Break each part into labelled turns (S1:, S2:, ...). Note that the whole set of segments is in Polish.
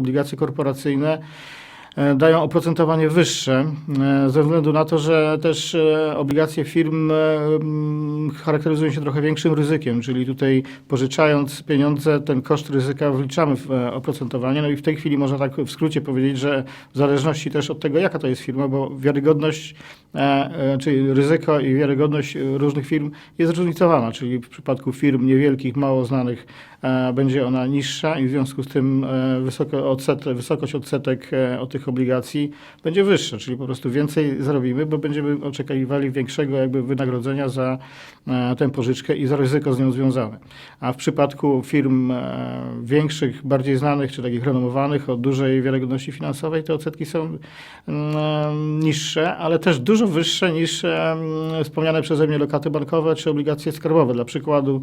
S1: obligacje korporacyjne dają oprocentowanie wyższe, e, ze względu na to, że też e, obligacje firm e, charakteryzują się trochę większym ryzykiem, czyli tutaj pożyczając pieniądze, ten koszt ryzyka wliczamy w e, oprocentowanie. No i w tej chwili można tak w skrócie powiedzieć, że w zależności też od tego, jaka to jest firma, bo wiarygodność, e, e, czyli ryzyko i wiarygodność e, różnych firm jest zróżnicowana, czyli w przypadku firm niewielkich, mało znanych e, będzie ona niższa i w związku z tym e, wysoko odset, wysokość odsetek e, od tych obligacji będzie wyższa, czyli po prostu więcej zarobimy, bo będziemy oczekiwali większego jakby wynagrodzenia za e, tę pożyczkę i za ryzyko z nią związane. A w przypadku firm e, większych, bardziej znanych czy takich renomowanych, o dużej wiarygodności finansowej, te odsetki są mm, niższe, ale też dużo wyższe niż em, wspomniane przeze mnie lokaty bankowe czy obligacje skarbowe. Dla przykładu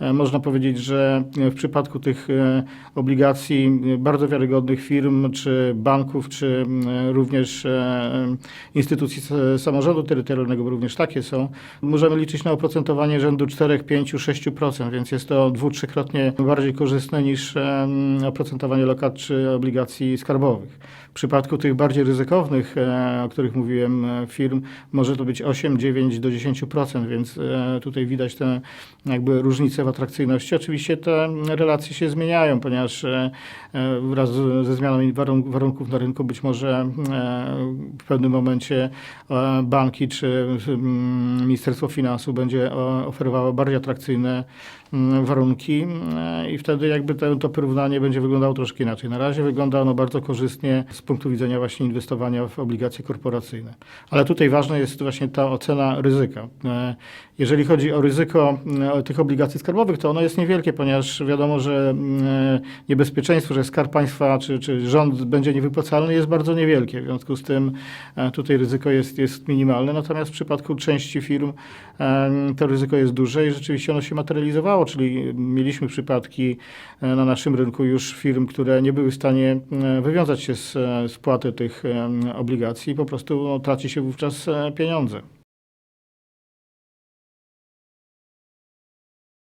S1: e, można powiedzieć, że w przypadku tych e, obligacji e, bardzo wiarygodnych firm, czy banków, czy mm, również e, instytucji s- samorządu terytorialnego, również takie są, możemy liczyć na oprocentowanie rzędu 4, 5, 6%, więc jest to dwu, trzykrotnie bardziej korzystne niż em, oprocentowanie lokat czy obligacji skarbowych. W przypadku tych bardziej ryzykownych, e, o których mówiłem, e, firm, może to być 8, 9 do 10%, więc e, tutaj widać tę jakby różnicę w atrakcyjności. Oczywiście te relacje się zmieniają, ponieważ e, e, wraz ze zmianą warun- warunków na rynku być może e, w pewnym momencie e, banki czy Ministerstwo Finansów będzie o- oferowało bardziej atrakcyjne warunki e, i wtedy jakby to, to porównanie będzie wyglądało troszkę inaczej. Na razie wygląda ono bardzo korzystnie z punktu widzenia właśnie inwestowania w obligacje korporacyjne. Ale tutaj ważna jest właśnie ta ocena ryzyka. E, Jeżeli chodzi o ryzyko e, tych obligacji skarbowych, to ono jest niewielkie, ponieważ wiadomo, że niebezpieczeństwo, że skarb państwa czy, czy rząd będzie niewypłacalny jest bardzo niewielkie. W związku z tym e, tutaj ryzyko jest, jest minimalne. Natomiast w przypadku części firm to ryzyko jest duże i rzeczywiście ono się materializowało, czyli mieliśmy przypadki e, na naszym rynku już firm, które nie były w stanie e, wywiązać się z spłaty tych obligacji i po prostu no, traci się wówczas pieniądze.